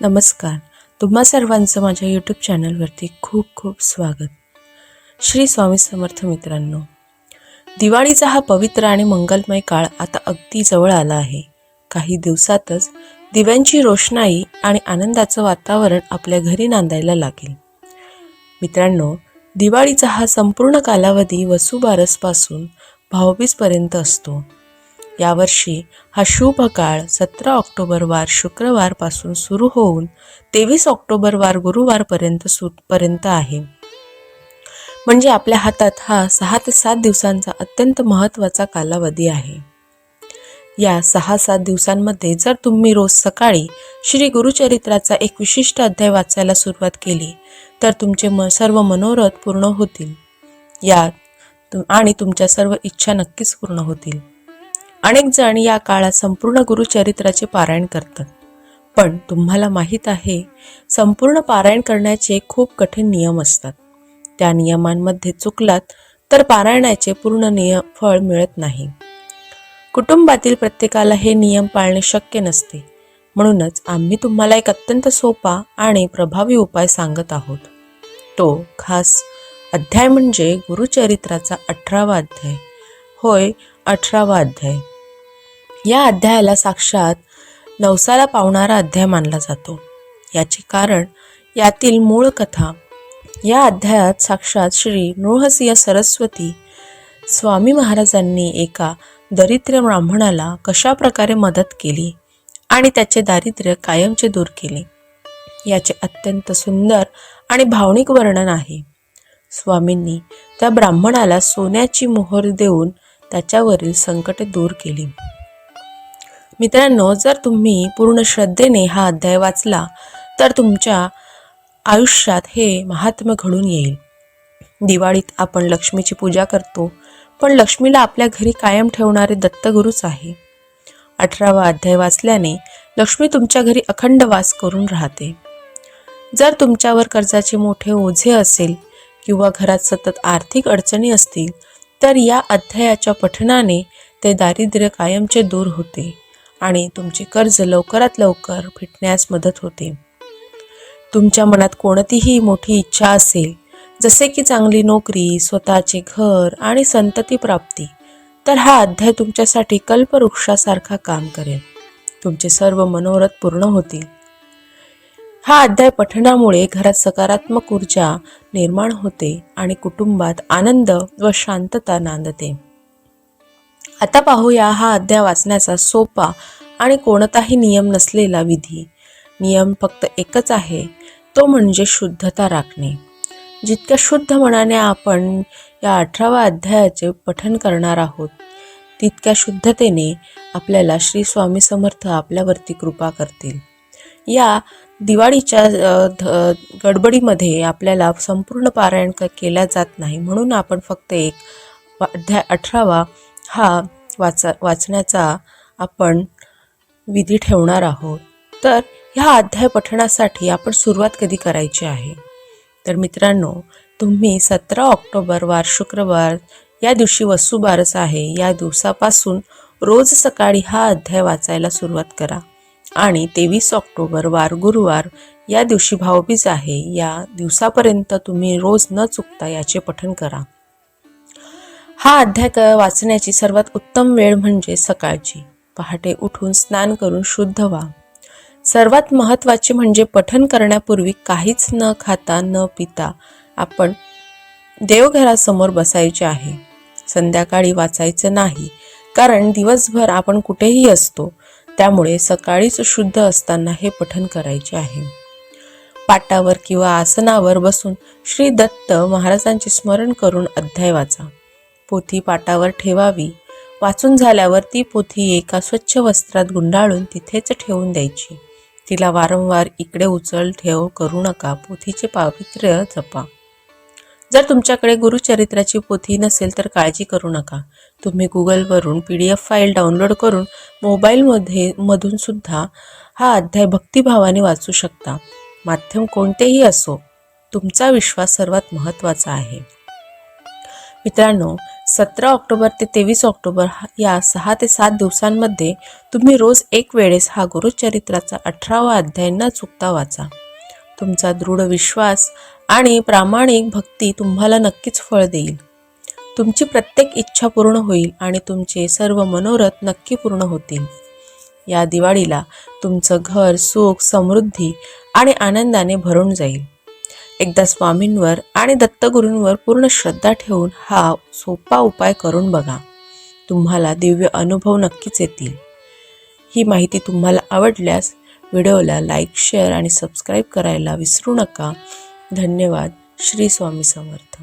नमस्कार. तुम्हा सर्वांचं माझ्या यूट्यूब चॅनलवरती खूप खूप स्वागत. श्री स्वामी समर्थ मित्रांनो दिवाळीचा हा पवित्र आणि मंगलमय काळ आता अगदी जवळ आला आहे. काही दिवसातच दिव्यांची रोषणाई आणि आनंदाचं वातावरण आपल्या घरी नांदायला लागेल. मित्रांनो दिवाळीचा हा संपूर्ण कालावधी वसुबारसपासून भाऊबीजपर्यंत असतो. यावर्षी हा शुभ काळ सतरा ऑक्टोबर वार शुक्रवारपासून सुरू होऊन तेवीस ऑक्टोबर वार गुरुवारपर्यंत सु पर्यंत आहे. म्हणजे आपल्या हातात हा सहा ते सात दिवसांचा अत्यंत महत्त्वाचा कालावधी आहे. या सहा सात दिवसांमध्ये जर तुम्ही रोज सकाळी श्री गुरुचरित्राचा एक विशिष्ट अध्याय वाचायला सुरुवात केली तर तुमचे म सर्व मनोरथ पूर्ण होतील. यात आणि तुमच्या सर्व इच्छा नक्कीच पूर्ण होतील. अनेक जण या काळात संपूर्ण गुरुचरित्राचे पारायण करतात. पण तुम्हाला माहीत आहे संपूर्ण पारायण करण्याचे खूप कठीण नियम असतात. त्या नियमांमध्ये चुकलात तर पारायणाचे पूर्ण नियम फळ मिळत नाही. कुटुंबातील प्रत्येकाला हे नियम पाळणे शक्य नसते. म्हणूनच आम्ही तुम्हाला एक अत्यंत सोपा आणि प्रभावी उपाय सांगत आहोत. तो खास अध्याय म्हणजे गुरुचरित्राचा अठरावा अध्याय. होय अठरावा अध्याय. या अध्यायाला साक्षात नवसाला पावणारा अध्याय मानला जातो. याचे कारण यातील मूळ कथा. या अध्यायात साक्षात श्री नृहसिंह सरस्वती स्वामी महाराजांनी एका दरिद्र ब्राह्मणाला कशा प्रकारे मदत केली आणि त्याचे दारिद्र्य कायमचे दूर केले. याचे अत्यंत सुंदर आणि भावनिक वर्णन आहे. स्वामींनी त्या ब्राह्मणाला सोन्याची मोहर देऊन त्याच्यावरील संकटे दूर केली. मित्रांनो जर तुम्ही पूर्ण श्रद्धेने हा अध्याय वाचला तर तुमच्या आयुष्यात हे महात्म्य घडून येईल. दिवाळीत आपण लक्ष्मीची पूजा करतो पण लक्ष्मीला आपल्या घरी कायम ठेवणारे दत्तगुरूच आहे. अठरावा अध्याय वाचल्याने लक्ष्मी तुमच्या घरी अखंड वास करून राहते. जर तुमच्यावर कर्जाचे मोठे ओझे असेल किंवा घरात सतत आर्थिक अडचणी असतील तर या अध्यायाच्या पठणाने ते दारिद्र्य कायमचे दूर होते. आणि तुमचे कर्ज लवकरात लवकर फिटण्यास मदत होते. तुमच्या मनात कोणतीही मोठी इच्छा असेल जसे की चांगली नोकरी स्वतःचे घर आणि संतती प्राप्ती तर हा अध्याय तुमच्यासाठी कल्पवृक्षासारखा काम करेल. तुमचे सर्व मनोरथ पूर्ण होतील. हा अध्याय पठणामुळे घरात सकारात्मक ऊर्जा निर्माण होते आणि कुटुंबात आनंद व शांतता नांदते. आता पाहूया हा अध्याय वाचण्याचा सोपा आणि कोणताही नियम नसलेला विधी. नियम फक्त एकच आहे तो म्हणजे शुद्धता राखणे. जितक्या शुद्ध मनाने आपण या अठराव्या अध्यायाचे पठन करणार आहोत तितक्या शुद्धतेने आपल्याला श्री स्वामी समर्थ आपल्यावरती कृपा करतील. या दिवाळीच्या ध- गडबडीमध्ये आपल्याला संपूर्ण पारायण केल्या जात नाही म्हणून आपण फक्त एक अध्याय अठरावा हा वाचा वाचण्याचा आपण विधी ठेवणार आहोत. तर ह्या अध्याय पठणासाठी आपण सुरुवात कधी करायची आहे? तर मित्रांनो तुम्ही सतरा ऑक्टोबर वार शुक्रवार या दिवशी वसुबारस आहे. या दिवसापासून रोज सकाळी हा अध्याय वाचायला सुरुवात करा. आणि तेवीस ऑक्टोबर वार गुरुवार या दिवशी भाऊबीज आहे. या दिवसापर्यंत तुम्ही रोज न चुकता याचे पठण करा. हा अध्याय वाचण्याची सर्वात उत्तम वेळ म्हणजे सकाळची. पहाटे उठून स्नान करून शुद्ध व्हा. सर्वात महत्त्वाचे म्हणजे पठन करण्यापूर्वी काहीच न खाता न पिता आपण देवघरासमोर बसायचे आहे. संध्याकाळी वाचायचं नाही कारण दिवसभर आपण कुठेही असतो त्यामुळे सकाळीच शुद्ध असताना हे पठन करायचे आहे. पाटावर किंवा आसनावर बसून श्री दत्त महाराजांचे स्मरण करून अध्याय वाचा. पोथी पाटावर ठेवावी. वाचून झाल्यावर ती पोथी एका स्वच्छ वस्त्रात गुंडाळून तिथेच ठेवून द्यायची. तिला वारंवार इकडे उचल ठेव करू नका पोथीचे पावित्र्य जपा. जर तुमच्याकडे गुरुचरित्राची पोथी नसेल तर काळजी करू नका. तुम्ही गुगलवरून P D F file download करून मोबाईलमध्ये मधून सुद्धा हा अध्याय भक्तिभावाने वाचू शकता. माध्यम कोणतेही असो तुमचा विश्वास सर्वात महत्त्वाचा आहे. मित्रांनो सतरा ऑक्टोबर ते तेवीस ऑक्टोबर हा- या सहा ते सात दिवसांमध्ये तुम्ही रोज एक वेळेस हा गुरुचरित्राचा अठरावा अध्याय न चुकता वाचा. तुमचा दृढ विश्वास आणि प्रामाणिक भक्ती तुम्हाला नक्कीच फळ देईल. तुमची प्रत्येक इच्छा पूर्ण होईल आणि तुमचे सर्व मनोरथ नक्की पूर्ण होतील. या दिवाळीला तुमचं घर सुख समृद्धी आणि आनंदाने भरून जाईल. एकदा स्वामींवर आणि दत्तगुरूंवर पूर्ण श्रद्धा ठेवून हा सोपा उपाय करून बघा. तुम्हाला दिव्य अनुभव नक्कीच येतील. ही माहिती तुम्हाला आवडल्यास व्हिडिओला लाईक शेअर आणि सबस्क्राईब करायला विसरू नका. धन्यवाद. श्री स्वामी समर्थ.